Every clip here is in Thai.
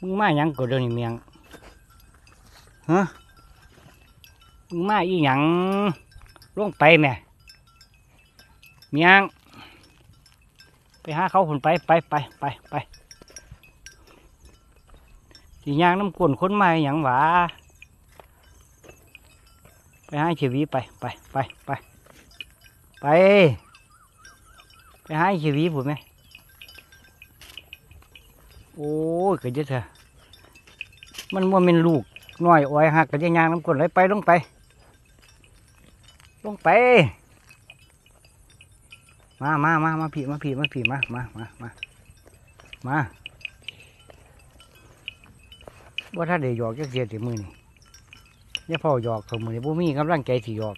มึงมาหยังก็เดี๋ยวนี้เมียงฮะมึงมาอีหยังลงไปแม่เมียง ไปหาเขาผนไปไปไปไปไปสีย่างน้ำกวนคนมาหย่างหวาไปหาชีวีไปไปไปไปไปไปหาชีวีผมไหม โอ้ยก็จะเถอะมันว่าเป็นลูกน้อยอ้อยหักก็จะย่างน้ำกวนเลยไปลงไป ลงไป มามามามาผีมาผีมาผีมามามามามาว่าถ้าได้หยอกจะเสียสิมือนี่อย่าพ่อหยอกเขามือนี่บ่มีกำลังใจสิหยอก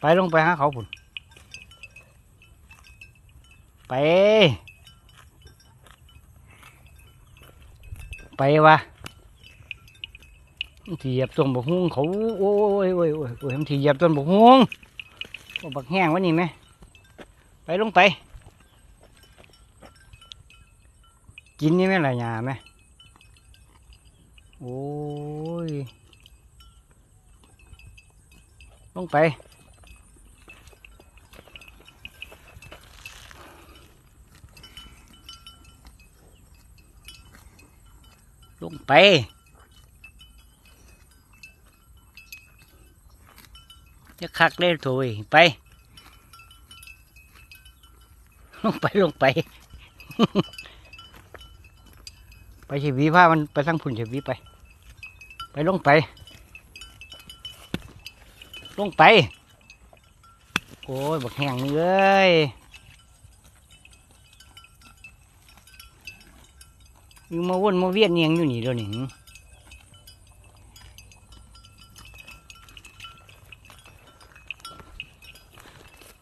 ไปลงไปหาเขาพุ่นไป ไปวะเหยียบต้นบกฮวงเขาโอ้ยโอ้ยโอ้ยโอ้ยมันสิเหยียบต้นบกฮวงบ่บักแห้งวะนี่ไหมไปลงไป กินนี่ไหมล่ะยาไหมโอ้ยลงไป ลงไป จะคักเลยโถยไป ลงไปลงไป ไปเฉวีผ้ามันไปทั้งพุ่นเฉวีไป ไปลงไป ลงไป โอ้ยบักแห้งเอ้ย ยู่มาวนมาเวียนเนียงอยู่นี่เดี๋ยวนี้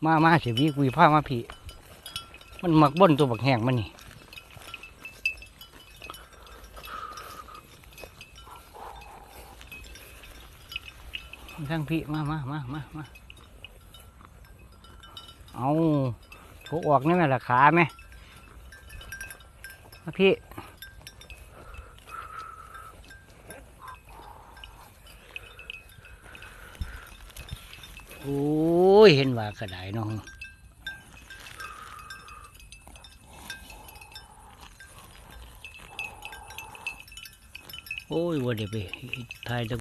มามาเฉวีกุยผ้ามาพี่มันมักบ่นตัวบักแห้งมันนี่ทั้งพี่มามามามามาเอาโถออกนี่แม่ละขาไหมพี่ โอ้ย เห็นว่ากระไดน้องโอ้ยว่าเดียวไปถ่ายตะ